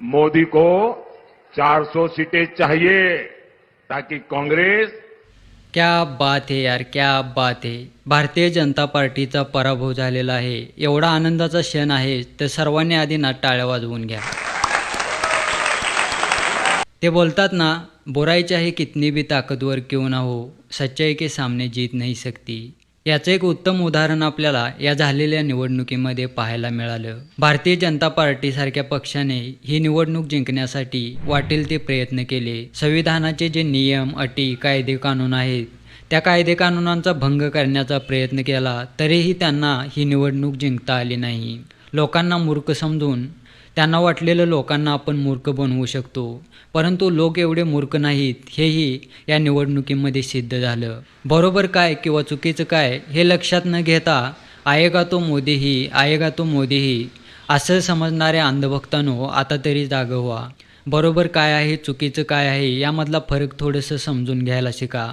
मोदी को 400 सीटें चाहिए ताकि कांग्रेस क्या बात आहे यार क्या बात आहे भारतीय जनता पार्टीचा पराभव झालेला आहे. एवढा आनंदाचा क्षण आहे तर सर्वांनी आधी ना टाळ्या वाजवून घ्या. ते बोलतात ना बुराई चाहे कितनी भी ताकदवर क्यों ना हो सच्चाई के सामने जीत नहीं सकती. याचं एक उत्तम उदाहरण आपल्याला या झालेल्या निवडणुकीमध्ये पाहायला मिळालं. भारतीय जनता पार्टीसारख्या पक्षाने ही निवडणूक जिंकण्यासाठी वाटेल ते प्रयत्न केले. संविधानाचे जे नियम अटी कायदे कानून आहेत त्या कायदे कानूनांचा भंग करण्याचा प्रयत्न केला तरीही त्यांना ही निवडणूक जिंकता आली नाही. लोकांना मूर्ख समजून त्यांना वाटलेलं लोकांना आपण मूर्ख बनवू शकतो. परंतु लोक एवढे मूर्ख नाहीत हेही या निवडणुकीमध्ये सिद्ध झालं. बरोबर काय किंवा चुकीचं काय हे लक्षात न घेता आएगा तो मोदीही आएगा तो मोदीही असं समजणाऱ्या अंधभक्तांनो आता तरी जागं व्हा. बरोबर काय आहे चुकीचं काय आहे यामधला फरक थोडंसं समजून घ्यायला शिका.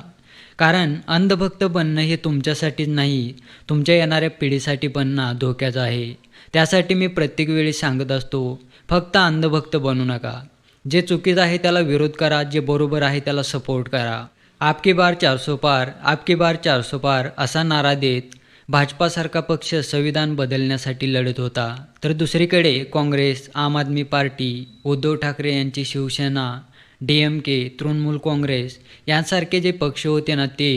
कारण अंधभक्त बनणं हे तुमच्यासाठीच नाही तुमच्या येणाऱ्या पिढीसाठी बनणं धोक्याचं आहे. त्यासाठी मी प्रत्येक वेळी सांगत असतो फक्त अंधभक्त बनू नका. जे चुकीचं आहे त्याला विरोध करा जे बरोबर आहे त्याला सपोर्ट करा. आपकी बार चारसो पार आपकी बार चारसो पार असा नारा देत भाजपासारखा पक्ष संविधान बदलण्यासाठी लढत होता. तर दुसरीकडे काँग्रेस आम आदमी पार्टी उद्धव ठाकरे यांची Shiv Sena D M K Trinamool Congress यांसारखे जे पक्ष होते ना ते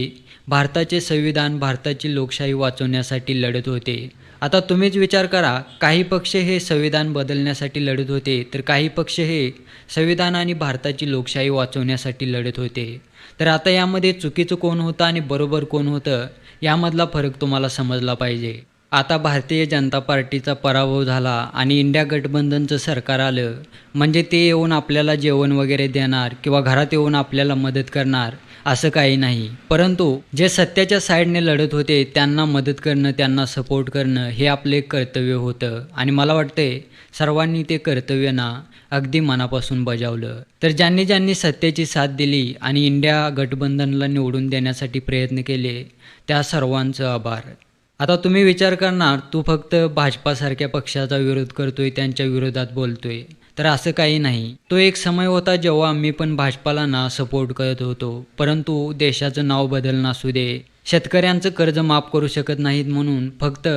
भारताचे संविधान भारताची लोकशाही वाचवण्यासाठी लढत होते. आता तुम्हीच विचार करा काही पक्ष हे संविधान बदलण्यासाठी लढत होते तर काही पक्ष हे संविधान आणि भारताची लोकशाही वाचवण्यासाठी लढत होते. तर आता यामध्ये चुकीचं कोण होतं आणि बरोबर कोण होतं यामधला फरक तुम्हाला समजला पाहिजे. आता भारतीय जनता पार्टीचा पराभव झाला आणि इंडिया गठबंधनचं सरकार आलं. म्हणजे ते येऊन आपल्याला जेवण वगैरे देणार किंवा घरात येऊन आपल्याला मदत करणार असं काही नाही. परंतु जे सत्याच्या साईडने लढत होते त्यांना मदत करणं त्यांना सपोर्ट करणं हे आपले कर्तव्य होतं. आणि मला वाटते सर्वांनी ते कर्तव्य ना अगदी मनापासून बजावलं. तर ज्यांनी ज्यांनी सत्याची साथ दिली आणि इंडिया गठबंधनला निवडून देण्यासाठी प्रयत्न केले त्या सर्वांचं आभार. आता तुम्ही विचार करणार तू फक्त भाजपासारख्या पक्षाचा विरोध करतोय त्यांच्या विरोधात बोलतोय. तर असं काही नाही. तो एक समय होता जेव्हा आम्ही पण भाजपाला ना सपोर्ट करत होतो. परंतु देशाचं नाव बदलणं असू दे. शेतकऱ्यांचं कर्ज माफ करू शकत नाहीत म्हणून फक्त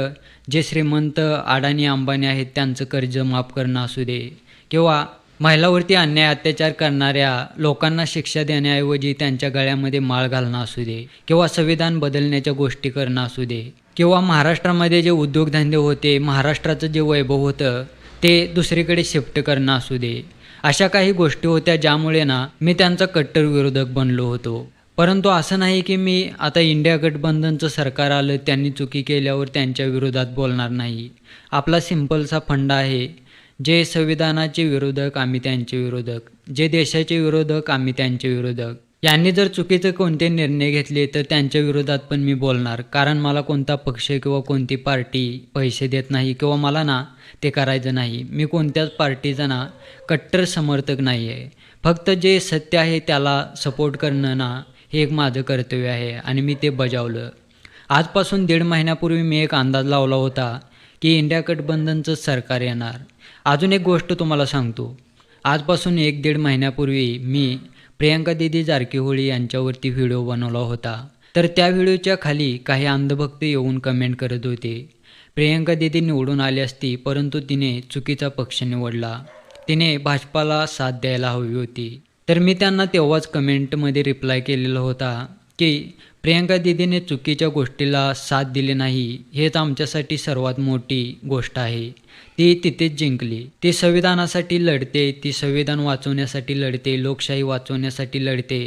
जे श्रीमंत अडाणी अंबानी आहेत त्यांचं कर्ज माफ करणं असू दे. किंवा महिलावरती अन्याय अत्याचार करणाऱ्या लोकांना शिक्षा देण्याऐवजी त्यांच्या गळ्यामध्ये माळ घालणं असू दे. किंवा संविधान बदलण्याच्या गोष्टी करणं असू दे. किंवा महाराष्ट्रामध्ये जे उद्योगधंदे होते महाराष्ट्राचं जे वैभव होतं ते दुसरीकडे शिफ्ट करणं असू दे. अशा काही गोष्टी होत्या ज्यामुळे ना मी त्यांचा कट्टर विरोधक बनलो होतो. परंतु असं नाही की मी आता इंडिया गठबंधनचं सरकार आलं त्यांनी चुकी केल्यावर त्यांच्या विरोधात बोलणार नाही. आपला सिम्पलसा फंडा आहे जे संविधानाचे विरोधक आम्ही त्यांचे विरोधक. जे देशाचे विरोधक आम्ही त्यांचे विरोधक. त्यांनी जर चुकीचे कोणते निर्णय घेतले तर त्यांच्या विरोधात पण मी बोलणार. कारण मला कोणता पक्ष किंवा कोणती पार्टी पैसे देत नाही किंवा मला ना ते करायचं नाही. मी कोणत्याच पार्टीचा ना कट्टर समर्थक नाही आहे फक्त जे सत्य आहे त्याला सपोर्ट करणं ना हे एक माझं कर्तव्य आहे आणि मी ते बजावलं. आजपासून दीड महिन्यापूर्वी मी एक अंदाज लावला होता की इंडिया गठबंधनचं सरकार येणार. अजून एक गोष्ट तुम्हाला सांगतो. आजपासून एक दीड महिन्यापूर्वी मी प्रियंका दिदी जारकीहोळी यांच्यावरती व्हिडिओ बनवला होता. तर त्या व्हिडिओच्या खाली काही अंधभक्त येऊन कमेंट करत होते. प्रियंका दिदी निवडून आली असती परंतु तिने चुकीचा पक्ष निवडला. तिने भाजपाला साथ द्यायला हवी होती. तर मी त्यांना तेव्हाच कमेंटमध्ये रिप्लाय केलेला होता की प्रियंका दिदीने चुकीच्या गोष्टीला साथ दिली नाही हेच आमच्यासाठी सर्वात मोठी गोष्ट आहे. ती तिथेच जिंकली. ती संविधानासाठी लढते ती संविधान वाचवण्यासाठी लढते लोकशाही वाचवण्यासाठी लढते.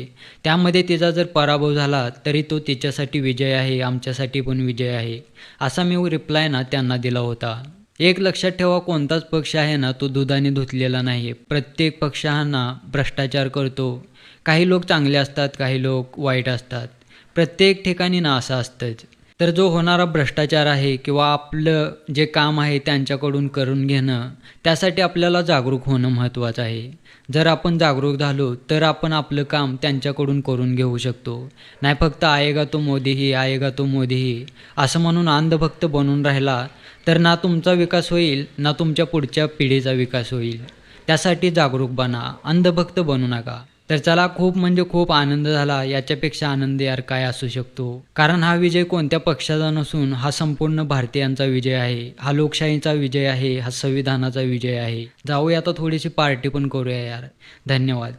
त्यामध्ये तिचा जर पराभव झाला तरी तो तिच्यासाठी विजय आहे आमच्यासाठी पण विजय आहे असा मी रिप्लाय ना त्यांना दिला होता. एक लक्षात ठेवा कोणताच पक्ष आहे ना तो दुधाने धुतलेला नाही. आहे प्रत्येक पक्ष हा ना भ्रष्टाचार करतो. काही लोक चांगले असतात काही लोक वाईट असतात. प्रत्येक ठिकाणी ना असं असतंच. तर जो होणारा भ्रष्टाचार आहे किंवा आपलं जे काम आहे त्यांच्याकडून करून घेणं त्यासाठी आपल्याला जागरूक होणं महत्त्वाचं आहे. जर आपण जागरूक झालो तर आपण आपलं काम त्यांच्याकडून करून घेऊ शकतो. नाही फक्त आएगा तो मोदीही आएगा तो मोदीही असं म्हणून अंधभक्त बनून राहिला तर ना तुमचा विकास होईल ना तुमच्या पुढच्या पिढीचा विकास होईल. त्यासाठी जागरूक बना अंधभक्त बनू नका. तर त्याला खूप म्हणजे खूप आनंद झाला. याच्यापेक्षा आनंद यार काय असू शकतो? कारण हा विजय कोणत्या पक्षाचा नसून हा संपूर्ण भारतीयांचा विजय आहे. हा लोकशाहीचा विजय आहे. हा संविधानाचा विजय आहे. जाऊया आता थोडीशी पार्टी पण करूया यार. धन्यवाद.